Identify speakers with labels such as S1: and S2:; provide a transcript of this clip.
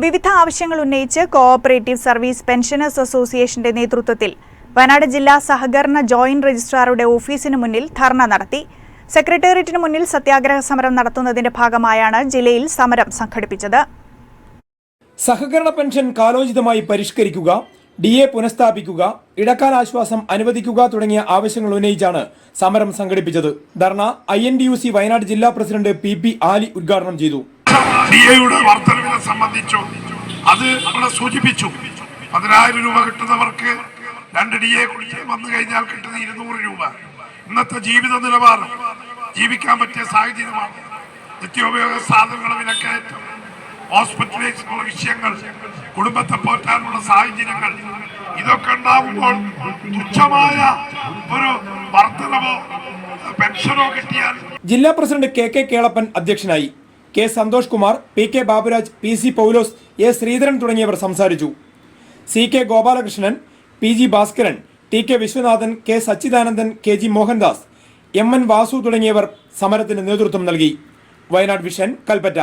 S1: വിവിധ ആവശ്യങ്ങൾ ഉന്നയിച്ച് കോഓപ്പറേറ്റീവ് സർവീസ് പെൻഷനേഴ്സ് അസോസിയേഷന്റെ നേതൃത്വത്തിൽ വയനാട് ജില്ലാ സഹകരണ ജോയിന്റ് രജിസ്ട്രാറുടെ ഓഫീസിന് മുന്നിൽ ധർണ നടത്തി. സെക്രട്ടേറിയറ്റിന് മുന്നിൽ സത്യാഗ്രഹ സമരം നടത്തുന്നതിന്റെ ഭാഗമായാണ് ജില്ലയിൽ സമരം സംഘടിപ്പിച്ചത്.
S2: സഹകരണ പെൻഷൻ കാലോചിതമായി പരിഷ്കരിക്കുക ഡി എ പുനഃസ്ഥാപിക്കുക ഇടക്കാല ആശ്വാസം അനുവദിക്കുക തുടങ്ങിയ ആവശ്യങ്ങൾ ഉന്നയിച്ചാണ് സമരം സംഘടിപ്പിച്ചത്. Dharna I N D U C Wayanad ജില്ലാ പ്രസിഡന്റ് പി പി ആലി ഉദ്ഘാടനം ചെയ്തു.
S3: ഡി എയുടെ വർധനവിനെ സംബന്ധിച്ചു അത് നമ്മളെ സൂചിപ്പിച്ചു. പതിനായിരം രൂപ കിട്ടുന്നവർക്ക് രണ്ട് ഡി എ കുടിശ്ശിക വന്നു കഴിഞ്ഞാൽ കിട്ടുന്ന ഇരുന്നൂറ് രൂപ. ഇന്നത്തെ ജീവിത നിലവാരം ജീവിക്കാൻ പറ്റിയ സാഹചര്യമാണ്. നിത്യോപയോഗ സാധനങ്ങളുടെ വിലക്കയറ്റം ഹോസ്പിറ്റലൈസിനുള്ള വിഷയങ്ങൾ കുടുംബത്തെ പോറ്റാനുള്ള സാഹചര്യങ്ങൾ. ഇതൊക്കെ ഉണ്ടാകുമ്പോൾ തുച്ഛമായ ഒരു വർധനവോ പെൻഷനോ കിട്ടിയാൽ
S2: ജില്ലാ പ്രസിഡന്റ് കെ കെ കേളപ്പൻ അധ്യക്ഷനായി. K Santhosh Kumar P K Baburaj P C Paulose A Sreedharan തുടങ്ങിയവർ സംസാരിച്ചു. C K Gopalakrishnan P G Bhaskaran T K Viswanathan K Sachidanandan K G Mohandas M N Vasu തുടങ്ങിയവർ സമരത്തിന് നേതൃത്വം നൽകി. Wayanad vision Kalpetta.